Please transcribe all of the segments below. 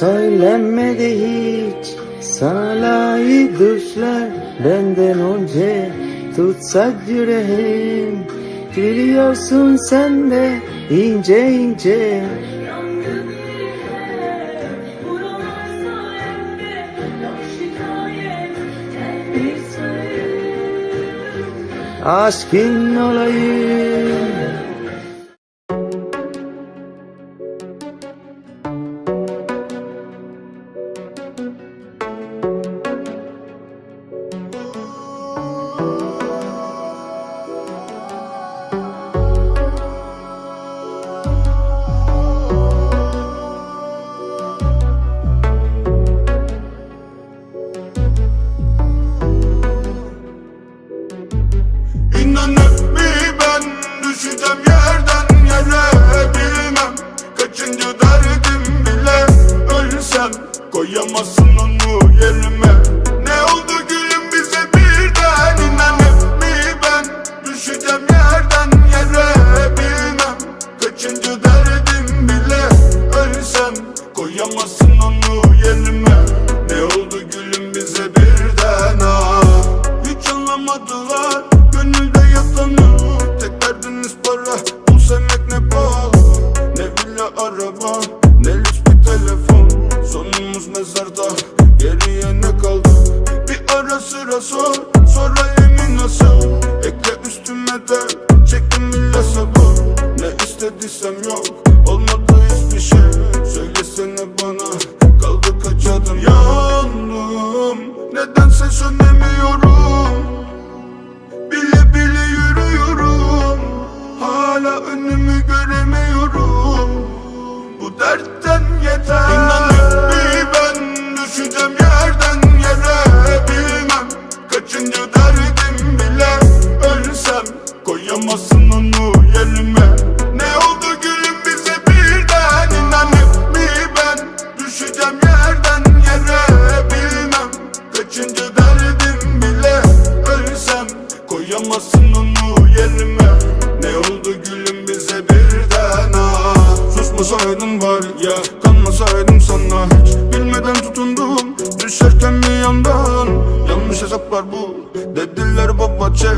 Söylenmedi hiç. Sana layık düşler benden önce Tutsak yüreğim. Gülüyorsun sen de ince ince. Aşkın olayım. Geriye ne kaldı? Bir ara sıra sor. Sonra emin nasıl? Ekle üstüme de. Çektim bile sabır. Ne istediysem yok. Olmadı hiçbir şey. Söylesene bana. Kaldı kaç adım? Yandım Nedense sönemiyorum. Bile bile yürüyorum. Hala önümü göremiyorum. Bu dertten yeter. İnanın bir ben Düşeceğim yerden yere Bilmem. Kaçıncı derdim bile Ölsem. Koyamazsın onu yerime. Ne oldu gülüm bize birden? İnanıp bir ben? Düşeceğim yerden yere Bilmem. Kaçıncı derdim bile Ölsem. Koyamazsın onu yerime. Ne oldu gülüm bize birden? Ah Susmasaydın var ya Hesaplar bu. Dediler baba çek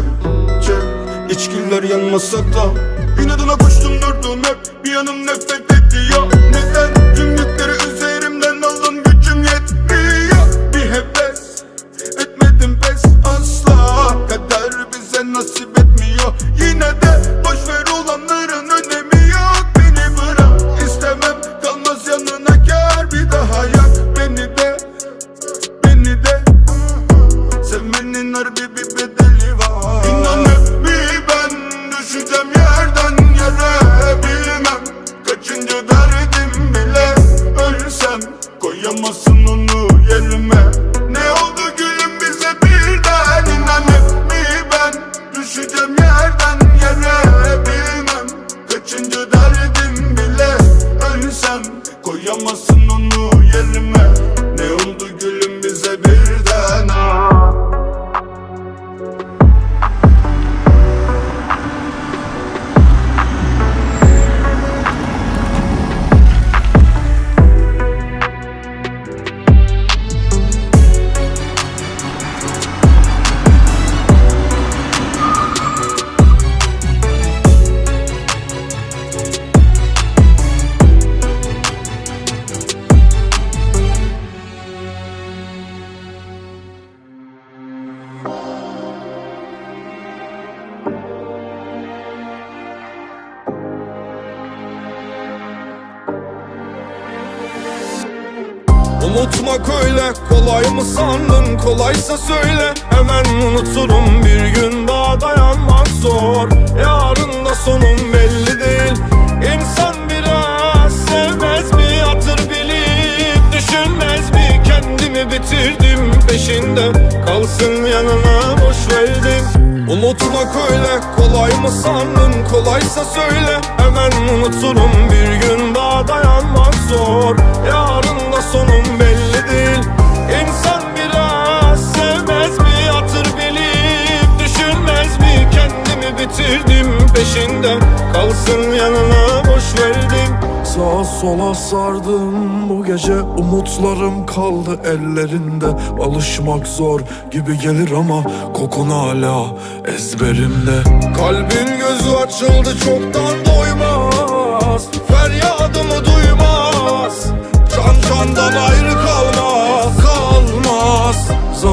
çek. İçkiler yanmasa da. İnadına koştum durdum hep. Bir yanım nefret Unutmak öyle kolay mı sandın? Kolaysa söyle Hemen unuturum. Bir gün daha dayanmak zor. Yarın da sonum belli değil. İnsan biraz sevmez mi? Hatır bilip Düşünmez mi? Kendimi bitirdim peşinde. Kalsın yanına boş verdim. Unutmak öyle kolay mı sandın? Kolaysa söyle Hemen unuturum. Bir gün daha dayanmak zor. Yarın Kalsın yanına boş verdim Sağa sola sardım. Bu gece umutlarım kaldı ellerinde. Alışmak zor gibi gelir ama kokun hala ezberimde. Kalbin gözü açıldı çoktan doymaz. Feryadımı duymaz. Can candan ayrı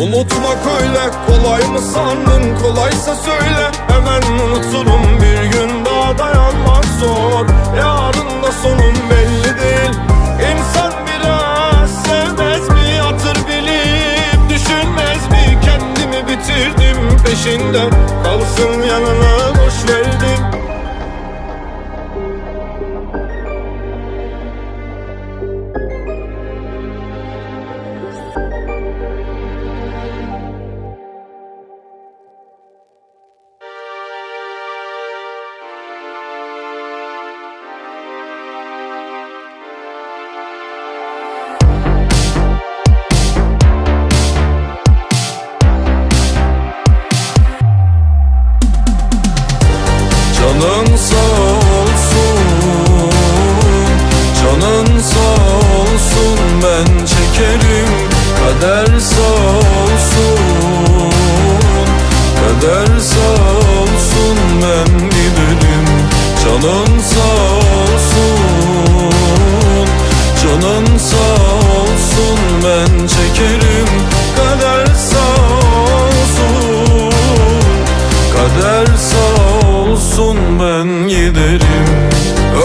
Unutmak öyle kolay mı sandın? Kolaysa söyle. Hemen unuturum bir gün daha dayanmak zor. Yarın da sonum belli değil. İnsan biraz sevmez mi? Hatır bilip Düşünmez mi? Kendimi bitirdim peşinden Kalsın yanına Kader sağ olsun Kader sağ olsun ben giderim Canın sağ olsun Canın sağ olsun ben çekerim Kader sağ olsun Kader sağ olsun ben giderim.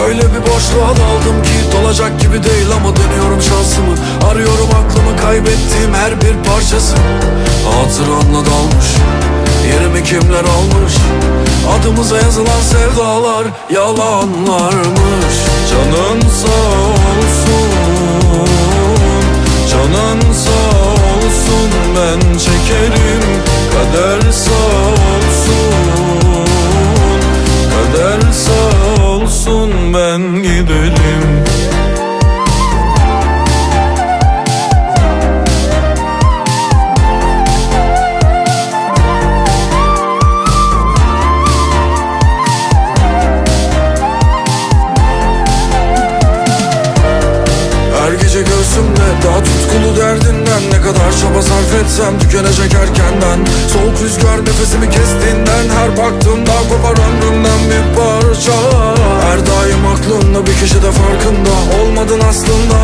Öyle bir boşluğa daldım ki dolacak gibi değil ama dönüyorum şansımı. Arıyorum aklımı kaybettiğim her bir parçası. Hatıranla dalmış Yerimi kimler almış? Adımıza yazılan sevdalar yalanlarmış. Canın sağ olsun Canın sağ olsun etsem tükenecek erkenden. Soğuk rüzgar nefesimi kestiğinden Her baktığımda kopar ömrümden bir parça. Her daim aklımda bir kişi de farkında Olmadın aslında